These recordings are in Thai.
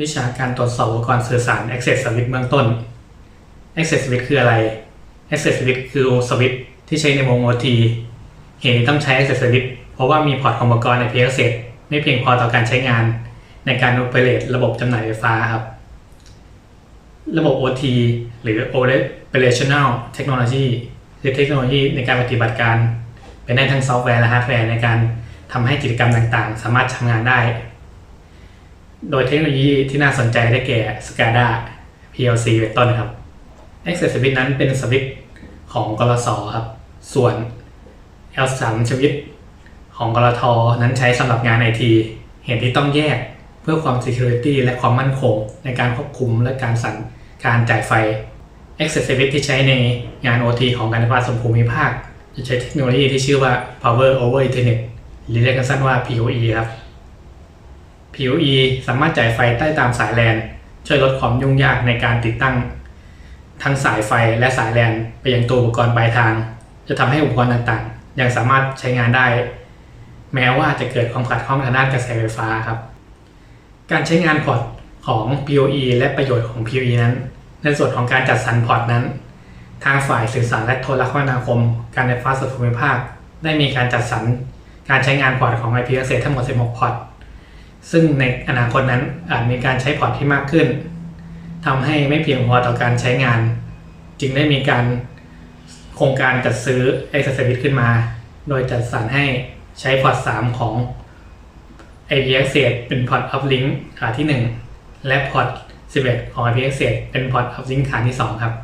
วิชาการตรวจสอบอุปกรณ์สื่อสาร Access Switch เบื้องต้น Access Switch คืออะไร Access Switch คือสวิตช์ที่ใช้ในวง OT เหตุที่ต้องใช้ Access Switch เพราะว่ามีพอร์ตของอุปกรณ์ IP Access ไม่เพียงพอต่อการใช้งาน ในการ operate ระบบจำหน่ายไฟฟ้าครับ ระบบ OT หรือ Operational Technology คือเทคโนโลยีในการปฏิบัติการ เป็นได้ทั้งซอฟต์แวร์และฮาร์ดแวร์ในการทำให้กิจกรรมต่างๆ สามารถทำงานได้ โดยเทคโนโลยีที่น่าสนใจได้แก่ SCADA PLC เป็นต้นครับ Access Switch นั้นเป็นสวิตช์ของกรสครับ ส่วน L3 สวิตของกรทนั้นใช้สำหรับงาน IT เหตุที่ต้องแยกเพื่อความ Security และความมั่นคงในการควบคุมและการสั่นการจ่ายไฟ Access Switch ที่ใช้ในงาน OT ของการไฟฟ้าส่วนภูมิภาค จะใช้เทคโนโลยีที่ชื่อว่า Power over Ethernet หรือเรียกกันสั้นว่า PoE ครับ PoE สามารถจ่ายไฟใต้ตามสายแลนช่วยลดความยุ่งยากในการติดตั้ง ทั้งสายไฟและสายแลนไปยังตัวอุปกรณ์ปลายทาง จะทำให้อุปกรณ์ต่างๆ ยังสามารถใช้งานได้ แม้ว่าจะเกิดความขัดข้องทางด้านกระแสไฟฟ้าครับ การใช้งานพอร์ตของ PoE และประโยชน์ของ PoE นั้น ในส่วนของการจัดสรรพอร์ตนั้น ทางฝ่ายสื่อสารและโทรคมนาคม การไฟฟ้าส่วนภูมิภาค ได้มีการจัดสรรการใช้งานพอร์ตของ IP Access ทั้งหมด 16 พอร์ต ซึ่งในอนาคตนั้นอาจมีการใช้พอร์ตที่มากขึ้นทำให้ไม่เพียงพอต่อการใช้งาน จึงได้มีการโครงการจัดซื้อ Access Service ขึ้นมา โดยจัดสรรให้ใช้พอร์ต 3 ของ IP Access เป็นพอร์ต Uplink ขาที่ 1 และพอร์ต 11 ของ IP Access เป็นพอร์ต Uplink ขาที่ 2 ครับ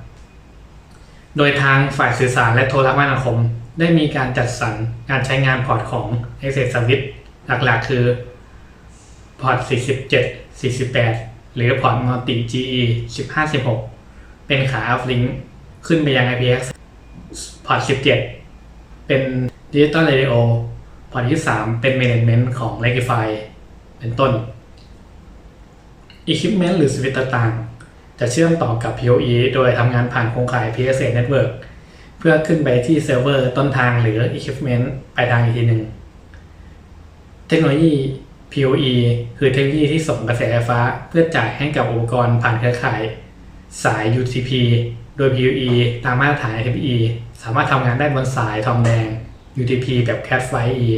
โดยทางฝ่ายสื่อสารและโทรคมนาคม ได้มีการจัดสรรการใช้งานพอร์ตของ Access Service หลักๆ คือ พอร์ต 47 48 หรือพอร์ต Multi GE 15 16 เป็นขา Uplink ขึ้นไปยัง IPX พอร์ต 17 เป็น Digital Radio พอร์ตที่ 3 เป็น Management ของ Rectify เป็นต้น Equipment หรือสวิตช์ต่างๆ จะเชื่อมต่อกับ PoE โดยทำงานผ่านโครงข่าย PSA Network เพื่อขึ้นไปที่เซิร์ฟเวอร์ต้นทางหรือ Equipment ปลายทางอีกทีหนึ่ง เทคโนโลยี PoE คือเทคโนโลยีที่ส่งกระแสไฟฟ้าเพื่อจ่ายให้กับอุปกรณ์ผ่านเครือข่ายสาย UTP โดย PoE ตามมาตรฐาน IEEE สามารถทำงานได้บนสายทองแดง UTP แบบ Cat 5 E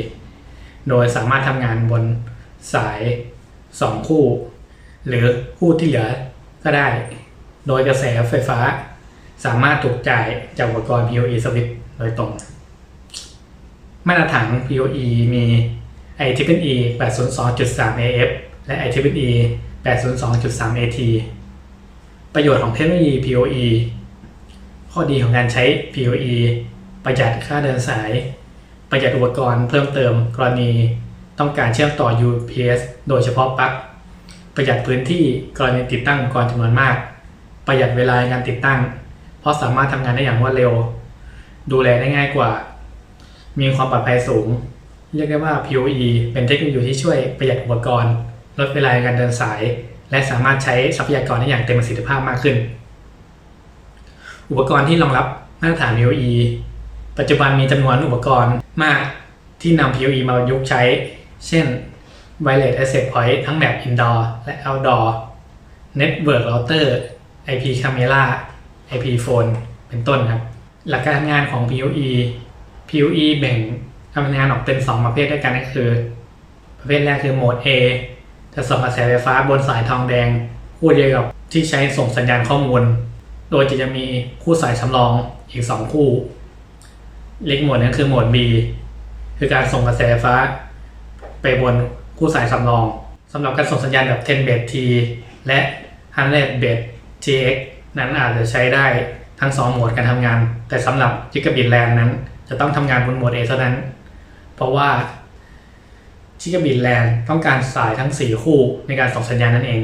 โดยสามารถทำงานบนสาย 2 คู่ หรือคู่ที่เหลือก็ได้ โดยกระแสไฟฟ้า สามารถถูกจ่ายจากอุปกรณ์ PoE Switch โดยตรง มาตรฐาน PoE มี IEEE 802.3 AF และ IEEE 802.3 AT ประโยชน์ของเทคโนโลยี PoE ข้อดีของการใช้ PoE ประหยัดค่าเดินสาย ประหยัดอุปกรณ์เพิ่มเติมกรณีต้องการเชื่อมต่อ UPS โดยเฉพาะปลั๊กประหยัดพื้นที่กรณีติดตั้งอุปกรณ์จำนวนมาก ประหยัดเวลาในการติดตั้ง เพราะสามารถทำงานได้อย่างรวดเร็ว ดูแลได้ง่ายกว่า มีความปลอดภัยสูง เรียกได้ว่า PoE เป็นเทคโนโลยีที่ช่วยประหยัดอุปกรณ์ ลดเวลาในการเดินสาย และสามารถใช้ทรัพยากรได้อย่างเต็มประสิทธิภาพมากขึ้น อุปกรณ์ที่รองรับมาตรฐาน PoE ปัจจุบันมีจำนวนอุปกรณ์มากที่นำ PoE มาประยุกต์ใช้ เช่น Wireless Access Point ทั้งแบบ Indoor และ Outdoor Network Router IP Camera IP Phone เป็นต้นครับ หลักการทำงานของ PoE PoE แบ่ง ทำงานออกเป็น 2 ประเภทด้วยกันก็คือ ประเภทแรกคือโหมด A จะส่งกระแสไฟฟ้าบนสายทองแดงคู่เดียวกับที่ใช้ส่งสัญญาณข้อมูล โดยจะจะมีคู่สายสำรองอีก 2 คู่เล็กโหมดนั้นคือโหมด B คือการส่งกระแสไฟฟ้า ไปบนคู่สายสำรองสำหรับการส่งสัญญาณแบบ10 bit T และ100 bit TX นั้นอาจจะใช้ได้ทั้ง 2 โหมดการทำงาน แต่สำหรับ Gigabit LAN นั้น จะต้องทำงานบนโหมด A เท่านั้น เพราะว่าชิคาบิแลนด์ต้องการสายทั้ง 4 คู่ในการส่งสัญญาณนั่นเอง